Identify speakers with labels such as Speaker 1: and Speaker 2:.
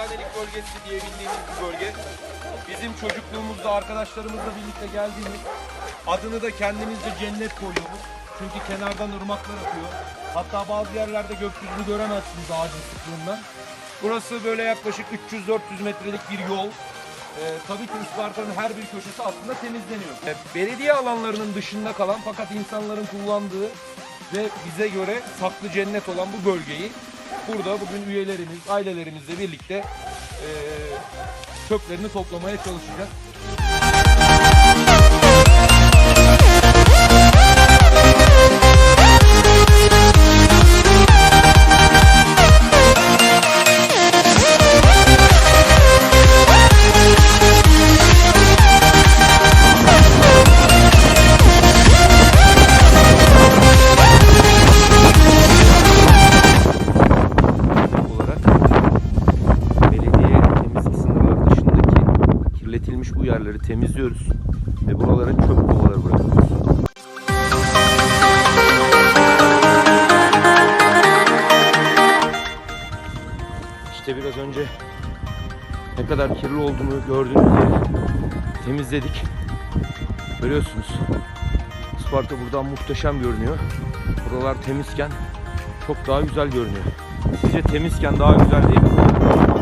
Speaker 1: hastanelik bölgesi diye bildiğimiz bir bölge. Bizim çocukluğumuzda arkadaşlarımızla birlikte geldiğimiz adını da kendimizce cennet koyuyoruz. Çünkü kenardan ırmaklar akıyor. Hatta bazı yerlerde gökyüzünü göremezsiniz ağacın sıklığından. Burası böyle yaklaşık 300-400 metrelik bir yol. Ee, tabii ki Isparta'nın her bir köşesi aslında temizleniyor. Ee, belediye alanlarının dışında kalan fakat insanların kullandığı ve bize göre saklı cennet olan bu bölgeyi burada bugün üyelerimiz, ailelerimizle birlikte ee, çöplerini toplamaya çalışacağız.
Speaker 2: Kirletilmiş bu yerleri temizliyoruz ve buralara çöp kovaları bırakıyoruz. İşte biraz önce ne kadar kirli olduğunu gördüğünüz yeri temizledik. Görüyorsunuz. Isparta buradan muhteşem görünüyor. Buralar temizken çok daha güzel görünüyor. Sizce temizken daha güzel değil mi?